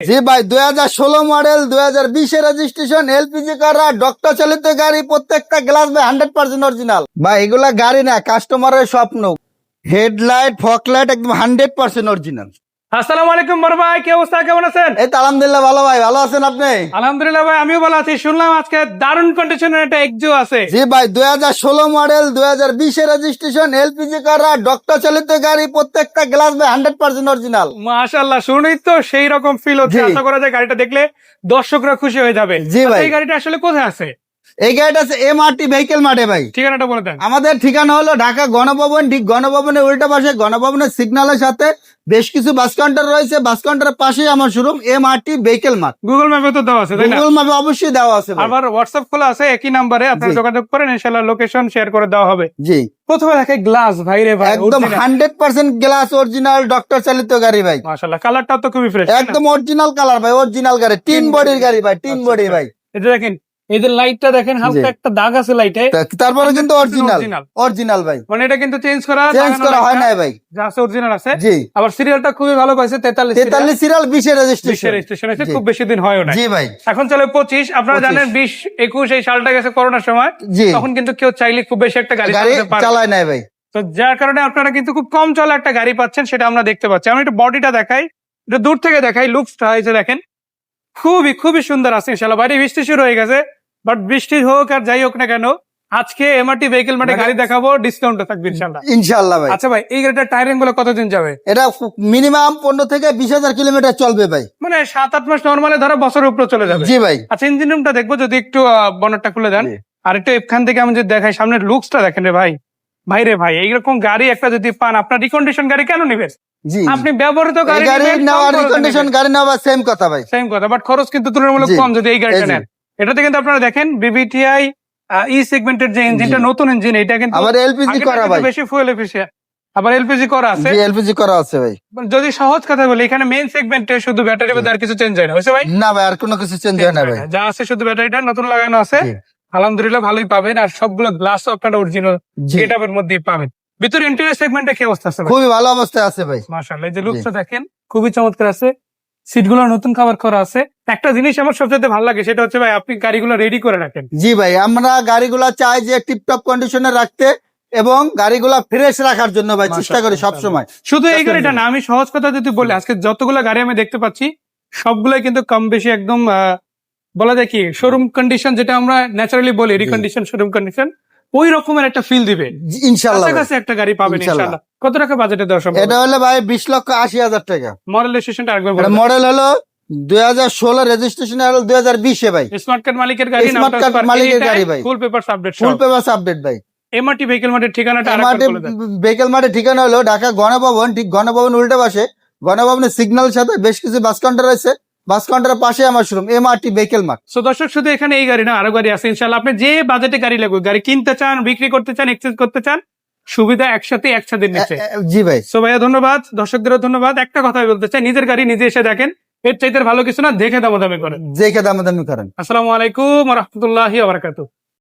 জি ভাই, দুই হাজার ষোলো মডেল দুই হাজার বিশে রেজিস্ট্রেশন এলপিজি করা ডক্টর চালিত গাড়ি, প্রত্যেকটা গ্লাস ভাই হান্ড্রেড পার্সেন্ট অরিজিনাল ভাই, এগুলা গাড়ি না কাস্টমারের স্বপ্ন। হেডলাইট ফকলাইট একদম হান্ড্রেড পার্সেন্ট অরিজিনাল আসসালামু আলাইকুম বড় ভাই কি অবস্থা? কেমন আছেন? এই তো আলহামদুলিল্লাহ ভালো ভাই ভালো আছেন আপনি? আলহামদুলিল্লাহ ভাই আমিও ভালো আছি। শুনলাম আজকে দারুণ কন্ডিশনের একটা আছে। জি ভাই মডেল রেজিস্ট্রেশন এলপিজি করা ডক্টর চালিত গাড়ি প্রত্যেকটা গ্লাস ভাই হান্ড্রেড পার্সেন্ট অরিজিনাল মাশাআল্লাহ শুনেই তো সেই রকম ফিল হচ্ছে। আশা করা যায় গাড়িটা দেখলে দর্শকরা খুশি হয়ে যাবে। জি আচ্ছা, ভাই। এই গাড়িটা আসলে কোথায় আছে? এই গাড়িটা আছে এমআরটি ভেহিকেল মাঠে ভাই। ঠিকানাটা বলে দেন। আমাদের ঠিকানা হলো ঢাকা গণভবন ঠিক গণভবনের উল্টা পাশে গণভবনের সিগন্যালের সাথে। বেশ কিছু বাস কাউন্টার রয়েছে বাস কাউন্টারের পাশেই আমার showroom M R T vehicle mart Google ম্যাপে তো দেওয়া আছে গুগল ম্যাপে অবশ্যই দেওয়া আছে আবার হোয়াটসঅ্যাপ খোলা আছে একই নাম্বারে আপনারা যোগাযোগ করেন ইনশাআল্লাহ লোকেশন শেয়ার করে দেওয়া হবে। জি। প্রথমে দেখে গ্লাস ভাই রে ভাই একদম hundred percent glass original doctor চালিত গাড়ি ভাই। মাশাআল্লাহ কালারটাও তো খুবই ফ্রেশ একদম অরিজিনাল কালার ভাই অরিজিনাল গাড়ি তিন বডির গাড়ি ভাই আচ্ছা, বডি আচ্ছা। ভাই। এই যে দেখেন এই যে লাইটটা দেখেন হালকা। একটা দাগ আছে লাইটে তারপরে কিন্তু অরিজিনাল অরিজিনাল ভাই। মানে এটা কিন্তু চেঞ্জ করা চেঞ্জ করা হয় নাই ভাই। যা আছে অরিজিনাল আছে। জি। আবার সিরিয়ালটা খুবই ভালো পাইছে তেতাল্লিশ তেতাল্লিশ সিরিয়াল বিশে রেজিস্ট্রেশন রেজিস্ট্রেশন আছে খুব বেশি দিন হয়ও না জি ভাই। এখন চলে পঁচিশ। আপনারা জানেন বিশ একুশ এই সালটা গেছে করোনার সময়। তখন কিন্তু কেউ চাইলে খুব বেশি একটা গাড়ি চালাতে পারে। চালায় নাই ভাই। তো যার কারণে আপনারা কিন্তু খুব কম চলা একটা গাড়ি পাচ্ছেন সেটা আমরা দেখতে পাচ্ছি। আমি একটু বডিটা দেখাই। একটু দূর থেকে দেখাই লুকসটা হয়েছে দেখেন। খুবই খুবই সুন্দর আছে ইনশাল্লাহ বাইরে বৃষ্টি শুরু হয়ে গেছে। বাট বৃষ্টি হোক আর যাই হোক না কেন আজকে এমআরটি ভেহিকেল মানে গাড়ি দেখাবো ডিসকাউন্ট থাকবে ইনশাল্লাহ ইনশাল্লাহ ভাই। আচ্ছা ভাই এই গাড়িটার টায়ারিংগুলো কতদিন যাবে? এটা মিনিমাম পনেরো থেকে বিশ হাজার কিলোমিটার চলবে ভাই। মানে সাত আট মাস নর্মালি ধরো বছরের উপরে চলে যাবে। জি ভাই। আচ্ছা ইঞ্জিন রুমটা দেখব যদি একটু বনেটটা খুলে দেন। আর একটু এখান থেকে আমি যদি দেখাই সামনের লুকসটা দেখেন রে ভাই। ভাই রে ভাই এইরকম গাড়ি একটা যদি পান আপনার রিকন্ডিশন গাড়ি কেন নিবেন জি। আপনি ব্যবহৃত গাড়ি নেওয়া রিকন্ডিশন গাড়ি নেওয়া সেম কথা ভাই। সেম কথা বাট খরচ কিন্তু তুলনামূলক। কম যদি এই গাড়িটা নেন। এটাতে কিন্তু আপনারা দেখেন বিবিটিআই ই সেগমেন্টের যে ইঞ্জিনটা। নতুন ইঞ্জিন এটা কিন্তু আবার এলপিজি করা ভাই। বেশি ফুয়েল এফিসিয়েন্ট আবার এলপিজি করা আছে। এলপিজি করা আছে ভাই। যদি সহজ কথা বলি এখানে মেইন সেগমেন্টে শুধু ব্যাটারি বাদে আর কিছু চেঞ্জ হয় না হয়েছে ভাই? না ভাই আর কোনো কিছু চেঞ্জ হয় না ভাই। যা আছে শুধু ব্যাটারিটা নতুন লাগানো আছে। আলহামদুলিল্লাহ ভালোই পাবেন। আর সবগুলো গ্লাস আপনারা অরিজিনাল গেটআপের মধ্যেই পাবেন। ভিতরে ইন্টেরিয়র সেগমেন্টে কি অবস্থা আছে খুবই ভালো অবস্থায় আছে ভাই। মাশাআল্লাহ এই যে লুকসটা দেখেন খুবই চমৎকার আছে। সিটগুলো নতুন কভার করা আছে। একটা জিনিস আমার সবচেয়ে ভালো লাগে সেটা হচ্ছে ভাই আপনি গাড়িগুলো রেডি করে রাখেন। জি ভাই আমরা গাড়িগুলো চাই যে টিপটপ কন্ডিশনে রাখতে এবং গাড়িগুলা ফ্রেশ রাখার জন্য ভাই চেষ্টা করি সবসময়। শুধু এই গাড়িটা না আমি সহজ কথা যদি বলি আজকে যতগুলো গাড়ি আমি দেখতে পাচ্ছি সবগুলাই কিন্তু কম বেশি একদম আহ, বলা যায় কি শোরুম কন্ডিশন যেটা আমরা ন্যাচারালি বলি রিকন্ডিশন শোরুম কন্ডিশন ওই রকমের একটা ফিল দিবে। ইনশাল্লাহ কাছে একটা গাড়ি পাবেন ইনশাআল্লাহ। ইনশাআল্লাহ কত টাকা বাজেটে দেওয়া সম্ভব? এটা হলো ভাই বিশ লক্ষ আশি হাজার টাকা। মডেল রেজিস্ট্রেশনটা আরেকবার মডেল হলো দুই হাজার ষোলো রেজিস্ট্রেশন হলো দুই হাজার বিশে ভাই। স্মার্ট কার্ড মালিকের গাড়ি Smart card মালিকের গাড়ি ভাই। Full paper update full paper update ভাই। এমআরটি ভেহিকেল মার্টের ঠিকানাটা বেকেল মাঠে ঠিকানা হলো ঢাকা গণভবন। ঠিক গণভবন উল্টে পাশে। গণভবনের সিগন্যাল সাথে বেশ কিছু বাস কাউন্টার রয়েছে। বাস কাউন্টারের পাশে আমার শোরুম এম আর টি বেকেল মাঠ সো দর্শক শুধু এখানে এই গাড়ি না আরও গাড়ি আছে। ইনশাল্লাহ আপনি যে বাজেটে গাড়ি লাগবে গাড়ি কিনতে চান বিক্রি করতে চান এক্সচেঞ্জ করতে চান সুবিধা একসাথে একসাথে নিচ্ছে। জি ভাই। সো ভাইয়া ধন্যবাদ। দর্শকদেরও ধন্যবাদ। একটা কথা বলতে চাই নিজের গাড়ি নিজে এসে দেখেন এর চাইতে ভালো কিছু না দেখে দামাদামি করেন। দেখে দামাদামি করেন। আসসালামু আলাইকুম রহমতুল্লাহ